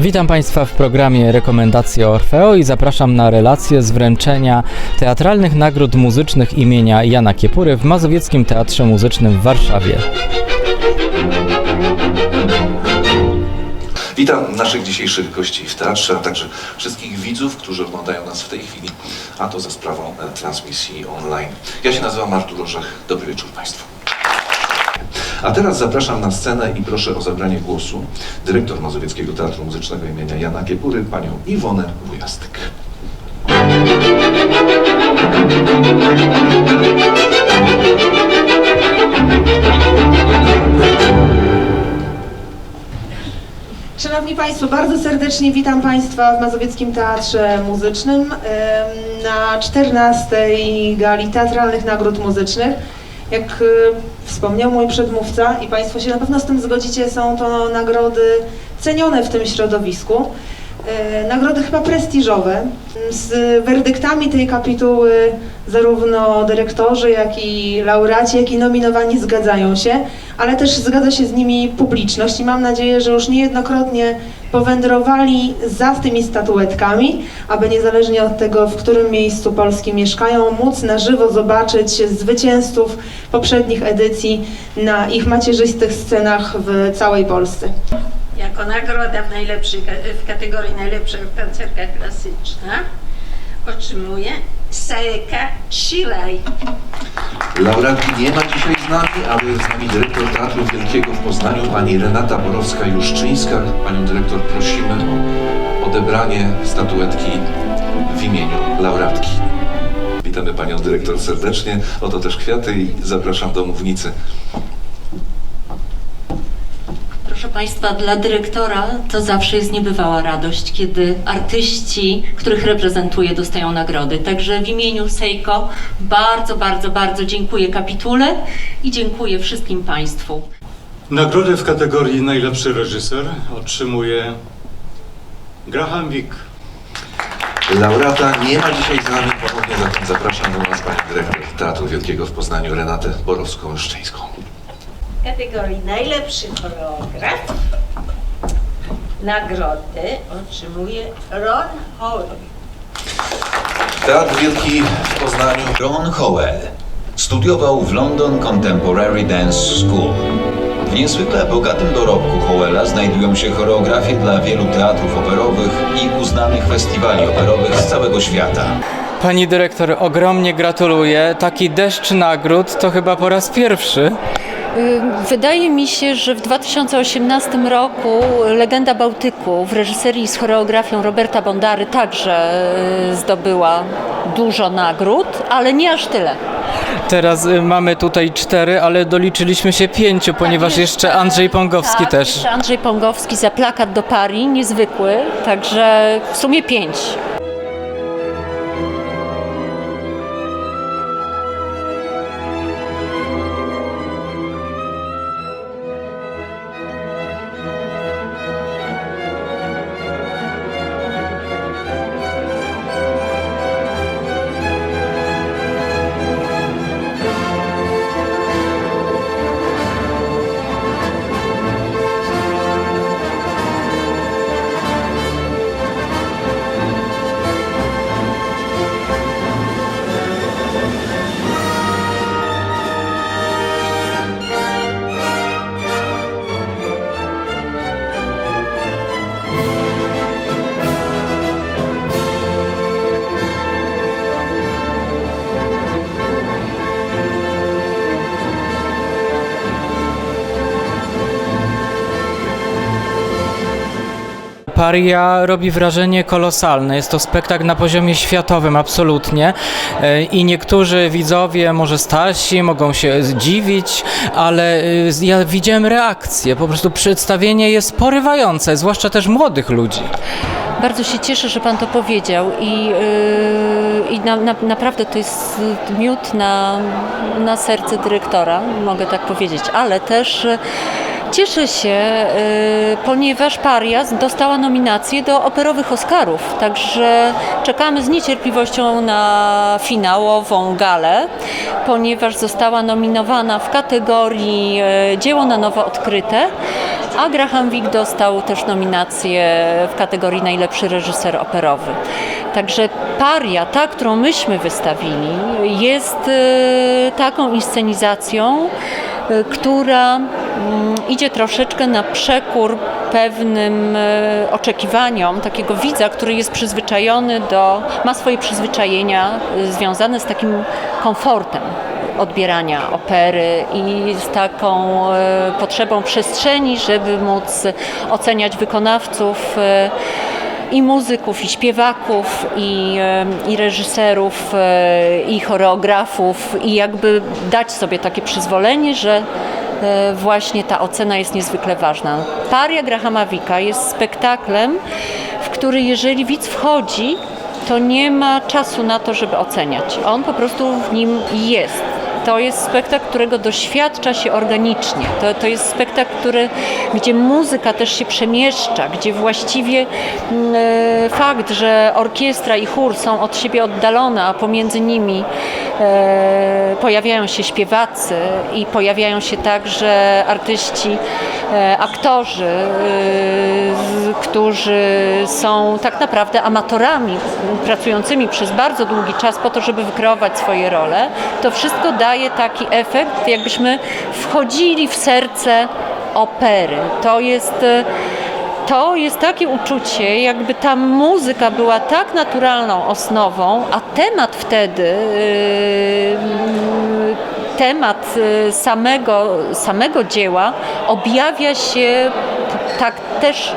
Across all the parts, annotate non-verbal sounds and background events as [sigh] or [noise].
Witam Państwa w programie Rekomendacje Orfeo i zapraszam na relację z wręczenia teatralnych nagród muzycznych imienia Jana Kiepury w Mazowieckim Teatrze Muzycznym w Warszawie. Witam naszych dzisiejszych gości w teatrze, a także wszystkich widzów, którzy oglądają nas w tej chwili, a to za sprawą e, transmisji online. Ja się nazywam Artur Orzech. Dobry wieczór Państwu. A teraz zapraszam na scenę i proszę o zabranie głosu dyrektor Mazowieckiego Teatru Muzycznego imienia Jana Kiepury, panią Iwonę Wujastyk. Szanowni Państwo, bardzo serdecznie witam Państwa w Mazowieckim Teatrze Muzycznym na 14. gali Teatralnych Nagród Muzycznych. Jak e, wspomniał mój przedmówca i Państwo się na pewno z tym zgodzicie, są to nagrody cenione w tym środowisku. E, Nagrody chyba prestiżowe. Z werdyktami tej kapituły zarówno dyrektorzy, jak i laureaci, jak i nominowani zgadzają się, ale też zgadza się z nimi publiczność i mam nadzieję, że już niejednokrotnie powędrowali za tymi statuetkami, aby niezależnie od tego, w którym miejscu Polski mieszkają, móc na żywo zobaczyć zwycięzców poprzednich edycji na ich macierzystych scenach w całej Polsce. Jako nagroda w, najlepszej, w kategorii najlepsza tancerka klasyczna otrzymuje Saeka Shilaj. Laureatki nie ma dzisiaj z nami, ale jest z nami dyrektor Teatru Wielkiego w Poznaniu, pani Renata Borowska-Juszczyńska. Panią dyrektor prosimy o odebranie statuetki w imieniu laureatki. Witamy panią dyrektor serdecznie. Oto też kwiaty i zapraszam do mównicy. Proszę Państwa, dla dyrektora to zawsze jest niebywała radość, kiedy artyści, których reprezentuję, dostają nagrody. Także w imieniu Sejko bardzo, bardzo, bardzo dziękuję kapitule i dziękuję wszystkim Państwu. Nagrodę w kategorii najlepszy reżyser otrzymuje Graham Wick. Laureata nie ma dzisiaj z nami. Ponownie zatem zapraszam do nas panią dyrektor Teatru Wielkiego w Poznaniu, Renatę Borowską-Szczyńską. W kategorii najlepszy choreograf nagrody otrzymuje Ron Howell. Teatr Wielki w Poznaniu. Ron Howell studiował w London Contemporary Dance School. W niezwykle bogatym dorobku Howella znajdują się choreografie dla wielu teatrów operowych i uznanych festiwali operowych z całego świata. Pani dyrektor, ogromnie gratuluję. Taki deszcz nagród to chyba po raz pierwszy. Y, Wydaje mi się, że w 2018 roku Legenda Bałtyku w reżyserii z choreografią Roberta Bondary także y, zdobyła dużo nagród, ale nie aż tyle. Teraz y, mamy tutaj cztery, ale doliczyliśmy się pięciu, ponieważ jeszcze Andrzej Pongowski tak, też. Jeszcze Andrzej Pongowski za plakat do Paris, niezwykły, także w sumie pięć. Paria robi wrażenie kolosalne. Jest to spektakl na poziomie światowym, absolutnie. E, I niektórzy widzowie, może starsi, mogą się dziwić, ale y, ja widziałem reakcję. Po prostu przedstawienie jest porywające, zwłaszcza też młodych ludzi. Bardzo się cieszę, że Pan to powiedział i, yy, i na, na, naprawdę to jest miód na, na serce dyrektora, mogę tak powiedzieć, ale też yy, cieszę się, yy, ponieważ Parias dostała nominację do operowych Oscarów, także czekamy z niecierpliwością na finałową galę, ponieważ została nominowana w kategorii yy, dzieło na nowo odkryte a Graham Wick dostał też nominację w kategorii najlepszy reżyser operowy. Także Paria, ta, którą myśmy wystawili, jest e, taką inscenizacją, która mm, idzie troszeczkę na przekór pewnym e, oczekiwaniom takiego widza, który jest przyzwyczajony do, ma swoje przyzwyczajenia e, związane z takim komfortem odbierania opery i z taką potrzebą przestrzeni, żeby móc oceniać wykonawców i muzyków, i śpiewaków, i, i reżyserów, e, i choreografów, i jakby dać sobie takie przyzwolenie, że e, właśnie ta ocena jest niezwykle ważna. Paria Grahama Wicka jest spektaklem, w który jeżeli widz wchodzi, to nie ma czasu na to, żeby oceniać. On po prostu w nim jest. To jest spektakl, którego doświadcza się organicznie. To, to jest spektakl, który, gdzie muzyka też się przemieszcza, gdzie właściwie mm, e, fakt, że orkiestra i chór są od siebie oddalone, a pomiędzy nimi e, pojawiają się śpiewacy i pojawiają się także artyści, e, aktorzy, e, którzy są tak naprawdę amatorami pracującymi przez bardzo długi czas po to, żeby wykreować swoje role, to wszystko daje taki efekt, jakbyśmy wchodzili w serce opery. To jest e, to jest takie uczucie, jakby ta muzyka była tak naturalną osnową, a temat wtedy, yy, temat yy, samego, samego dzieła objawia się tak też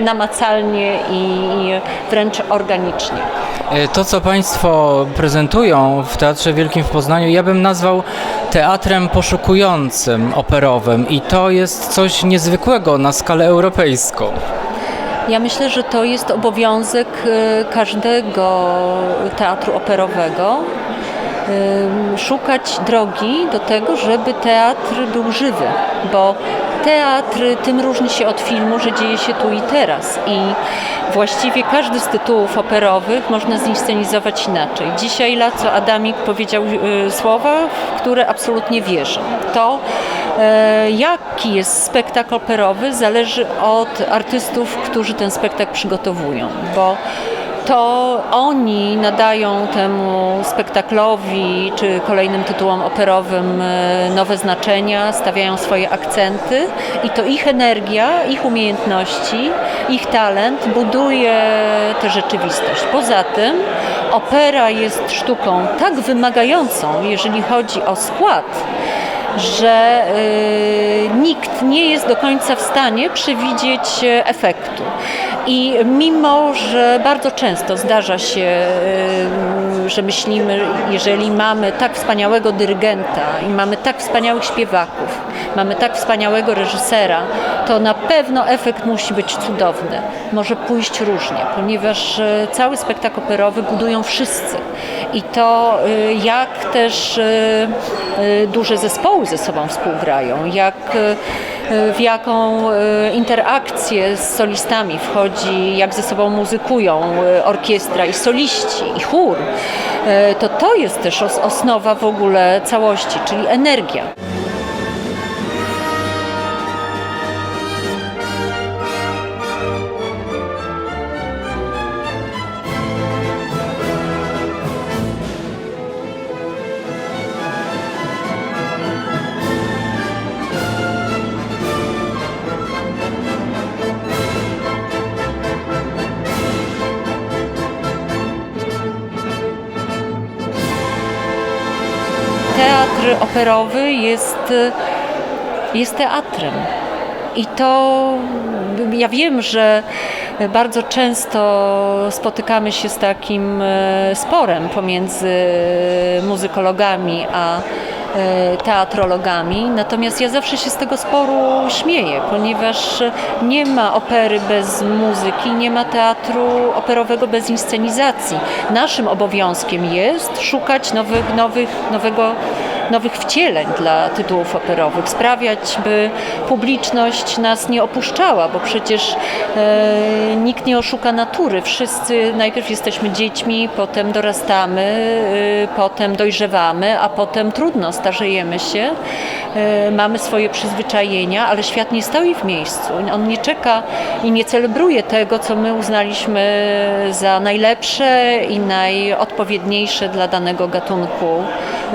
namacalnie i wręcz organicznie. E, To, co Państwo prezentują w Teatrze Wielkim w Poznaniu, ja bym nazwał teatrem poszukującym operowym i to jest coś niezwykłego na skalę europejską. Ja myślę, że to jest obowiązek e, każdego teatru operowego. em, Szukać drogi do tego, żeby teatr był żywy, bo teatr tym różni się od filmu, że dzieje się tu i teraz i właściwie każdy z tytułów operowych można zinscenizować inaczej. Dzisiaj Laco Adamik powiedział e, słowa, w które absolutnie wierzę. To e, jaki jest spektakl operowy zależy od artystów, którzy ten spektakl przygotowują, bo to oni nadają temu spektaklowi czy kolejnym tytułom operowym e, nowe znaczenia, stawiają swoje akcenty i to ich energia, ich umiejętności, ich talent buduje tę rzeczywistość. Poza tym opera jest sztuką tak wymagającą, jeżeli chodzi o skład, że y, nikt nie jest do końca w stanie przewidzieć e, efektu. I mimo, że bardzo często zdarza się, y, że myślimy, jeżeli mamy tak wspaniałego dyrygenta i mamy tak wspaniałych śpiewaków, mamy tak wspaniałego reżysera, to na pewno efekt musi być cudowny. Może pójść różnie, ponieważ e, cały spektakl operowy budują wszyscy. I to y, jak też y, y, duże zespoły ze sobą współgrają, jak y, w jaką y, interakcję z solistami wchodzi, jak ze sobą muzykują y, orkiestra i soliści, i chór, to to jest też os- osnowa w ogóle całości, czyli energia. Teatr operowy jest, jest teatrem. I to ja wiem, że bardzo często spotykamy się z takim e, sporem pomiędzy muzykologami a teatrologami, natomiast ja zawsze się z tego sporu śmieję, ponieważ nie ma opery bez muzyki, nie ma teatru operowego bez inscenizacji. Naszym obowiązkiem jest szukać nowych, nowych, nowego nowych wcieleń dla tytułów operowych, sprawiać, by publiczność nas nie opuszczała, bo przecież e, nikt nie oszuka natury. Wszyscy najpierw jesteśmy dziećmi, potem dorastamy, e, potem dojrzewamy, a potem trudno, starzejemy się, e, mamy swoje przyzwyczajenia, ale świat nie stoi w miejscu. On nie czeka i nie celebruje tego, co my uznaliśmy za najlepsze i najodpowiedniejsze dla danego gatunku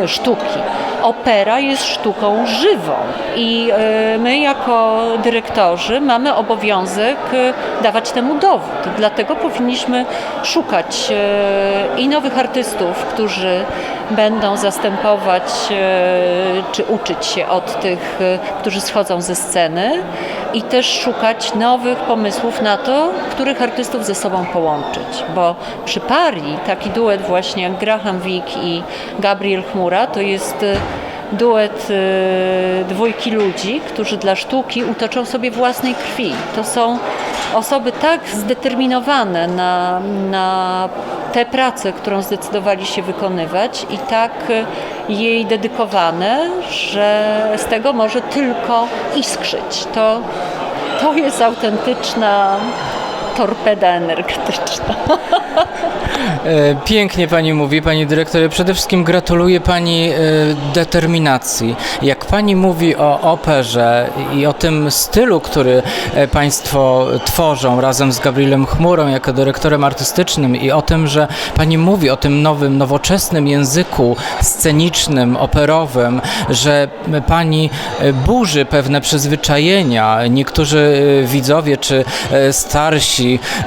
sztuki. Opera jest sztuką żywą i e, my jako dyrektorzy mamy obowiązek e, dawać temu dowód. Dlatego powinniśmy szukać e, i nowych artystów, którzy będą zastępować czy uczyć się od tych, którzy schodzą ze sceny i też szukać nowych pomysłów na to, których artystów ze sobą połączyć. Bo przy parii taki duet właśnie jak Graham Wick i Gabriel Chmura to jest duet e, dwójki ludzi, którzy dla sztuki utoczą sobie własnej krwi. To są osoby tak zdeterminowane na, na tę pracę, którą zdecydowali się wykonywać i tak e, jej dedykowane, że z tego może tylko iskrzyć. To, to jest autentyczna torpeda energetyczna. E, Pięknie pani mówi, pani dyrektorze. Przede wszystkim gratuluję pani e, determinacji. Jak pani mówi o operze i o tym stylu, który e, państwo tworzą razem z Gabrielem Chmurą jako dyrektorem artystycznym i o tym, że pani mówi o tym nowym, nowoczesnym języku scenicznym, operowym, że pani burzy pewne przyzwyczajenia. Niektórzy widzowie czy e,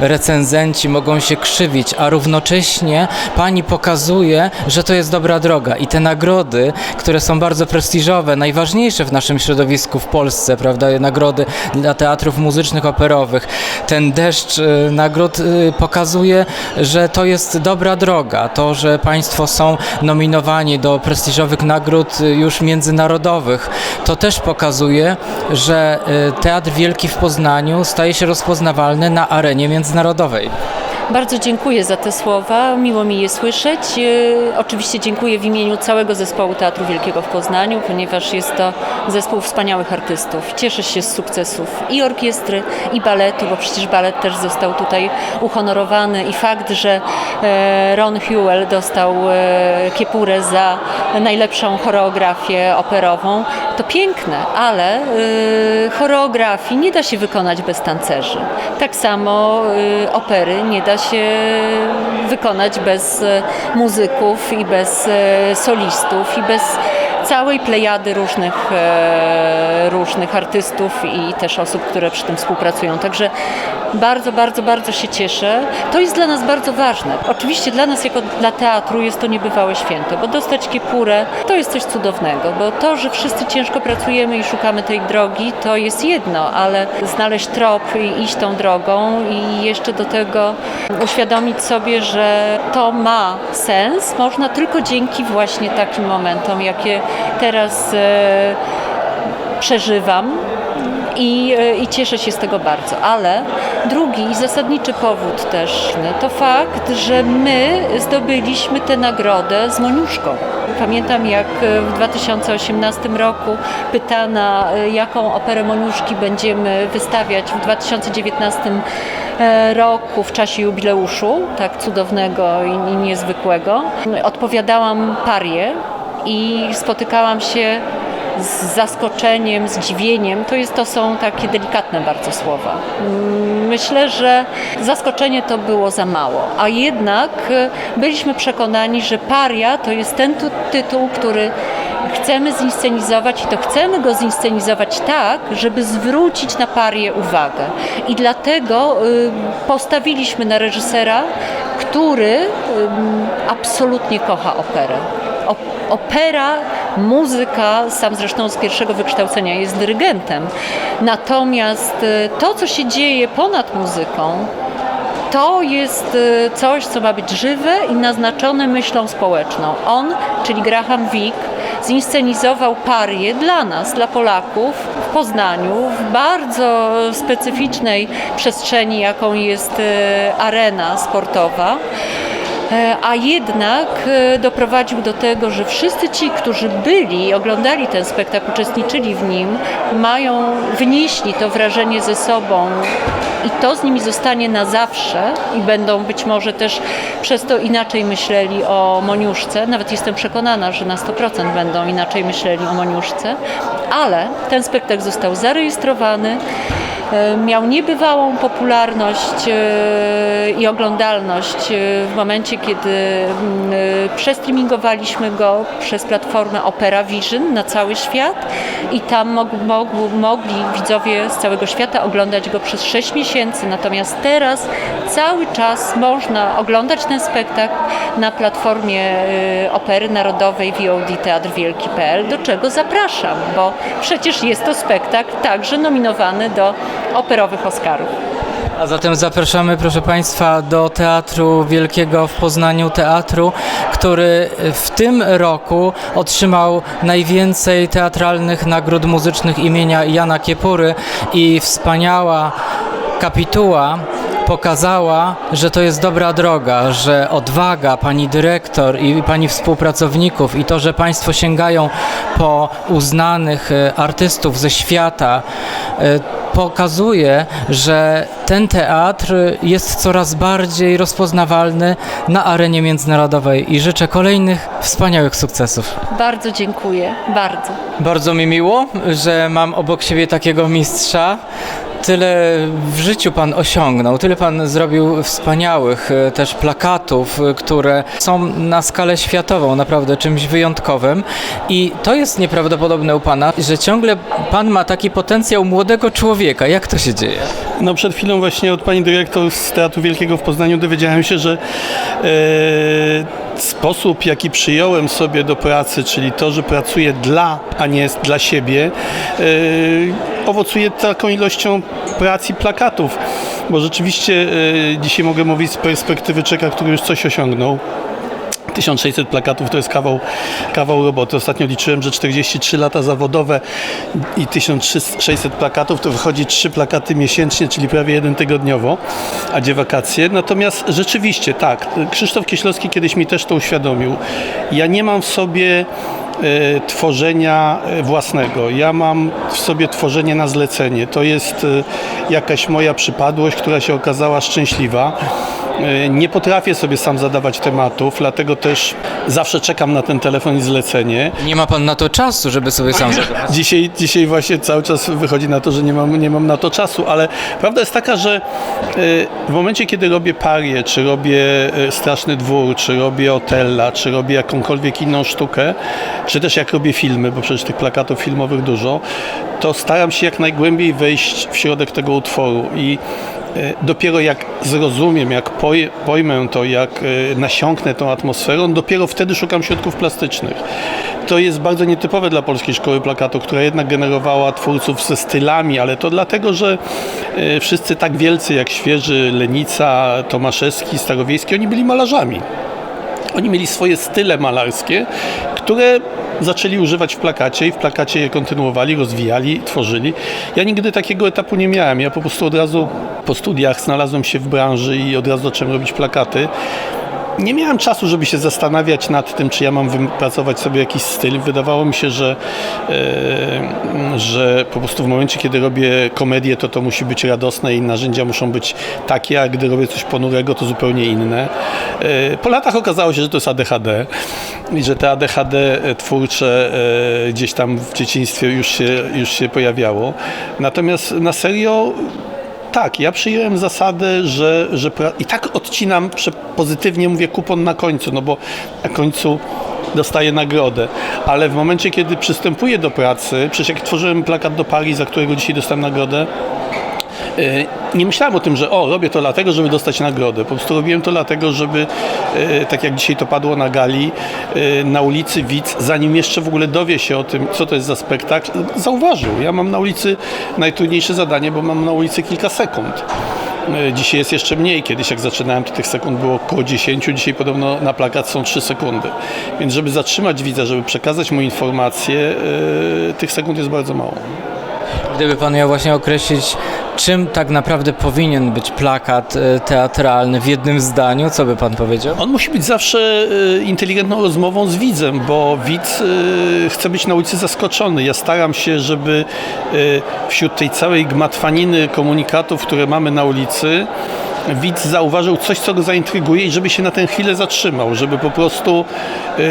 recenzenci mogą się krzywić, a równocześnie pani pokazuje, że to jest dobra droga. I te nagrody, które są bardzo prestiżowe, najważniejsze w naszym środowisku w Polsce, prawda, nagrody dla teatrów muzycznych, operowych, ten deszcz e, nagród e, pokazuje, że to jest dobra droga, to, że państwo są nominowani do prestiżowych nagród e, już międzynarodowych, to też pokazuje, że Teatr Wielki w Poznaniu staje się rozpoznawalny na arenie międzynarodowej. Bardzo dziękuję za te słowa, miło mi je słyszeć. E, Oczywiście dziękuję w imieniu całego zespołu Teatru Wielkiego w Poznaniu, ponieważ jest to zespół wspaniałych artystów. Cieszę się z sukcesów i orkiestry, i baletu, bo przecież balet też został tutaj uhonorowany i fakt, że e, Ron Hewell dostał e, kiepurę za najlepszą choreografię operową, to piękne, ale e, choreografii nie da się wykonać bez tancerzy. Tak samo e, opery nie da się wykonać bez e, muzyków i bez e, solistów i bez całej plejady różnych, e, różnych artystów i też osób, które przy tym współpracują. Także bardzo, bardzo, bardzo się cieszę. To jest dla nas bardzo ważne. Oczywiście dla nas jako dla teatru jest to niebywałe święto, bo dostać kiepurę to jest coś cudownego, bo to, że wszyscy ciężko pracujemy i szukamy tej drogi, to jest jedno, ale znaleźć trop i iść tą drogą i jeszcze do tego uświadomić sobie, że to ma sens, można tylko dzięki właśnie takim momentom, jakie teraz e, przeżywam. I, e, I cieszę się z tego bardzo. Ale drugi zasadniczy powód też to fakt, że my zdobyliśmy tę nagrodę z Moniuszką. Pamiętam jak e, w 2018 roku pytana, e, jaką operę Moniuszki będziemy wystawiać w 2019 e, roku w czasie jubileuszu, tak cudownego i niezwykłego. Odpowiadałam parię i spotykałam się z zaskoczeniem, zdziwieniem, to, jest, to są takie delikatne bardzo słowa. Mm, Myślę, że zaskoczenie to było za mało, a jednak e, byliśmy przekonani, że paria to jest ten tu- tytuł, który chcemy zinscenizować i to chcemy go zinscenizować tak, żeby zwrócić na parię uwagę. I dlatego y, postawiliśmy na reżysera, który absolutnie kocha operę. Opera, muzyka, sam zresztą z pierwszego wykształcenia jest dyrygentem. Natomiast y, to, co się dzieje ponad muzyką, to jest y, coś, co ma być żywe i naznaczone myślą społeczną. On, czyli Graham Wick, zinscenizował parię dla nas, dla Polaków w Poznaniu, w bardzo specyficznej przestrzeni, jaką jest y, arena sportowa. E, A jednak e, doprowadził do tego, że wszyscy ci, którzy byli oglądali ten spektakl, uczestniczyli w nim, mają, wynieśli to wrażenie ze sobą i to z nimi zostanie na zawsze i będą być może też przez to inaczej myśleli o Moniuszce. Nawet jestem przekonana, że na 100% będą inaczej myśleli o Moniuszce, ale ten spektakl został zarejestrowany. E, Miał niebywałą popularność e, i oglądalność e, w momencie, kiedy mm, przestreamingowaliśmy go przez platformę Opera Vision na cały świat i tam mog, mog, mogli widzowie z całego świata oglądać go przez 6 miesięcy. Natomiast teraz cały czas można oglądać ten spektakl na platformie Opery Narodowej VOD Teatr Wielki.pl, do czego zapraszam, bo przecież jest to spektakl także nominowany do operowych Oscarów. A zatem zapraszamy, proszę Państwa, do Teatru Wielkiego w Poznaniu, teatru, który w tym roku otrzymał najwięcej teatralnych nagród muzycznych imienia Jana Kiepury i wspaniała kapituła pokazała, że to jest dobra droga, że odwaga pani dyrektor i pani współpracowników i to, że państwo sięgają po uznanych e, artystów ze świata, e, pokazuje, że ten teatr jest coraz bardziej rozpoznawalny na arenie międzynarodowej i życzę kolejnych wspaniałych sukcesów. Bardzo dziękuję, bardzo. Bardzo mi miło, że mam obok siebie takiego mistrza. Tyle w życiu Pan osiągnął, tyle Pan zrobił wspaniałych e, też plakatów, e, które są na skalę światową naprawdę czymś wyjątkowym. I to jest nieprawdopodobne u Pana, że ciągle Pan ma taki potencjał młodego człowieka. Jak to się dzieje? No przed chwilą właśnie od pani dyrektor z Teatru Wielkiego w Poznaniu dowiedziałem się, że e, sposób jaki przyjąłem sobie do pracy, czyli to, że pracuję dla, a nie dla siebie, e, owocuje taką ilością prac i plakatów, bo rzeczywiście e, dzisiaj mogę mówić z perspektywy czeka, który już coś osiągnął. 1600 plakatów to jest kawał, kawał roboty. Ostatnio liczyłem, że 43 lata zawodowe i 1600 plakatów to wychodzi 3 plakaty miesięcznie, czyli prawie jeden tygodniowo, a gdzie wakacje. Natomiast rzeczywiście tak, Krzysztof Kieślowski kiedyś mi też to uświadomił. Ja nie mam w sobie tworzenia e, własnego. Ja mam w sobie tworzenie na zlecenie. To jest e, jakaś moja przypadłość, która się okazała szczęśliwa. E, Nie potrafię sobie sam zadawać tematów, dlatego też zawsze czekam na ten telefon i zlecenie. Nie ma Pan na to czasu, żeby sobie sam [laughs] zagrać. Dzisiaj, dzisiaj właśnie cały czas wychodzi na to, że nie mam, nie mam na to czasu, ale prawda jest taka, że w momencie, kiedy robię parię, czy robię Straszny Dwór, czy robię Otella, czy robię jakąkolwiek inną sztukę, czy też jak robię filmy, bo przecież tych plakatów filmowych dużo, to staram się jak najgłębiej wejść w środek tego utworu i y, dopiero jak zrozumiem, jak poj- pojmę to, jak y, nasiąknę tą atmosferą, dopiero wtedy szukam środków plastycznych. To jest bardzo nietypowe dla Polskiej Szkoły Plakatu, która jednak generowała twórców ze stylami, ale to dlatego, że y, wszyscy tak wielcy jak Świeży, Lenica, Tomaszewski, Starowiejski, oni byli malarzami. Oni mieli swoje style malarskie, które zaczęli używać w plakacie i w plakacie je kontynuowali, rozwijali, tworzyli. Ja nigdy takiego etapu nie miałem. Ja po prostu od razu po studiach znalazłem się w branży i od razu zacząłem robić plakaty. Nie miałem czasu, żeby się zastanawiać nad tym, czy ja mam wypracować sobie jakiś styl. Wydawało mi się, że, e, że po prostu w momencie, kiedy robię komedię, to to musi być radosne i narzędzia muszą być takie, a gdy robię coś ponurego, to zupełnie inne. E, po latach okazało się, że to jest ADHD i że te ADHD twórcze e, gdzieś tam w dzieciństwie już się, już się pojawiało. Natomiast na serio tak, ja przyjąłem zasadę, że, że i tak odcinam, pozytywnie mówię kupon na końcu, no bo na końcu dostaję nagrodę, ale w momencie, kiedy przystępuję do pracy, przecież jak tworzyłem plakat do Paris, za którego dzisiaj dostałem nagrodę, nie myślałem o tym, że o, robię to dlatego, żeby dostać nagrodę. Po prostu robiłem to dlatego, żeby, y, tak jak dzisiaj to padło na gali, y, na ulicy widz, zanim jeszcze w ogóle dowie się o tym, co to jest za spektakl, zauważył. Ja mam na ulicy najtrudniejsze zadanie, bo mam na ulicy kilka sekund. Y, Dzisiaj jest jeszcze mniej. Kiedyś jak zaczynałem, to tych sekund było około 10. Dzisiaj podobno na plakat są 3 sekundy. Więc żeby zatrzymać widza, żeby przekazać mu informację, y, tych sekund jest bardzo mało. Gdyby Pan miał właśnie określić Czym tak naprawdę powinien być plakat e, teatralny w jednym zdaniu? Co by pan powiedział? On musi być zawsze e, inteligentną rozmową z widzem, bo widz e, chce być na ulicy zaskoczony. Ja staram się, żeby wśród tej całej gmatwaniny komunikatów, które mamy na ulicy, widz zauważył coś, co go zaintryguje i żeby się na tę chwilę zatrzymał, żeby po prostu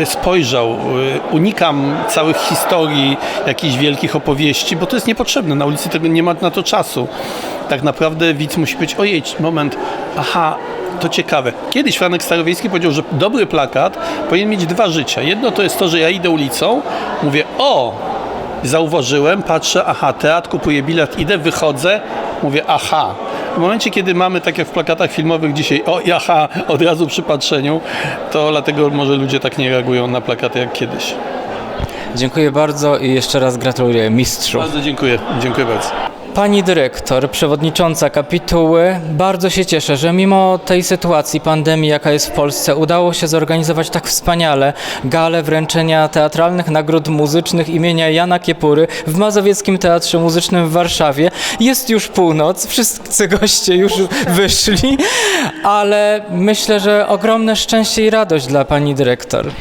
spojrzał. Unikam całych historii, jakichś wielkich opowieści, bo to jest niepotrzebne. Na ulicy tego nie ma na to czasu. Tak naprawdę widz musi być, ojej, moment, aha, to ciekawe. Kiedyś Franek Starowiejski powiedział, że dobry plakat powinien mieć dwa życia. Jedno to jest to, że ja idę ulicą, mówię, o, zauważyłem, patrzę, aha, teatr, kupuję bilet, idę, wychodzę, mówię, aha. W momencie, kiedy mamy, tak jak w plakatach filmowych dzisiaj, o, i aha, od razu przy patrzeniu, to dlatego może ludzie tak nie reagują na plakaty jak kiedyś. Dziękuję bardzo i jeszcze raz gratuluję mistrzu. Bardzo dziękuję, dziękuję bardzo. Pani dyrektor, przewodnicząca kapituły, bardzo się cieszę, że mimo tej sytuacji pandemii, jaka jest w Polsce, udało się zorganizować tak wspaniale galę wręczenia teatralnych nagród muzycznych imienia Jana Kiepury w Mazowieckim Teatrze Muzycznym w Warszawie. Jest już północ, wszyscy goście już wyszli, ale myślę, że ogromne szczęście i radość dla pani dyrektor.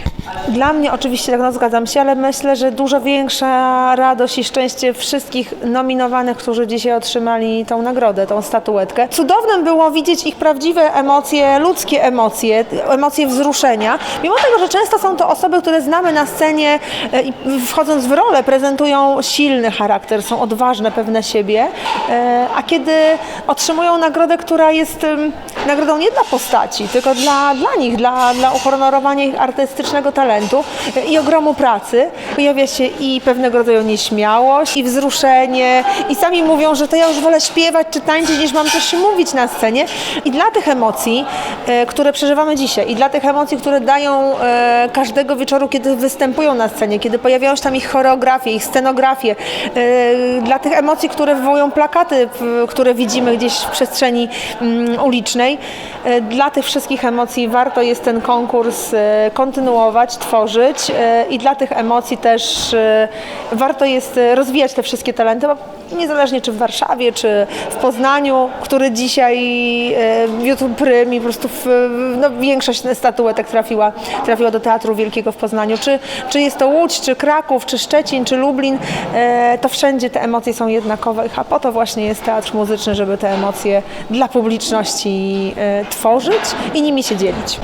Dla mnie oczywiście tak no, zgadzam się, ale myślę, że dużo większa radość i szczęście wszystkich nominowanych, którzy dzisiaj otrzymali tą nagrodę, tą statuetkę. Cudownym było widzieć ich prawdziwe emocje, ludzkie emocje, emocje wzruszenia. Mimo tego, że często są to osoby, które znamy na scenie e, i wchodząc w rolę prezentują silny charakter, są odważne, pewne siebie, e, a kiedy otrzymują nagrodę, która jest nagrodą nie dla postaci, tylko dla, dla nich, dla, dla uhonorowania ich artystycznego talentu e, i ogromu pracy, pojawia się i pewnego rodzaju nieśmiałość, i wzruszenie, i sami mówią, że to ja już wolę śpiewać czy tańczyć, niż mam coś mówić na scenie. I dla tych emocji, e, które przeżywamy dzisiaj, i dla tych emocji, które dają e, każdego wieczoru, kiedy występują na scenie, kiedy pojawiają się tam ich choreografie, ich scenografie, e, dla tych emocji, które wywołują plakaty, które widzimy gdzieś w przestrzeni mm, ulicznej, dla tych wszystkich emocji warto jest ten konkurs e, tworzyć e, i dla tych emocji też e, warto jest e, rozwijać te wszystkie talenty, bo niezależnie czy w Warszawie, czy w Poznaniu, który dzisiaj e, wiódł prym i po prostu w, no, większość statuetek trafiła, trafiła do Teatru Wielkiego w Poznaniu, czy, czy jest to Łódź, czy Kraków, czy Szczecin, czy Lublin, to wszędzie te emocje są jednakowe, a po to właśnie jest teatr muzyczny, żeby te emocje dla publiczności tworzyć i nimi się dzielić.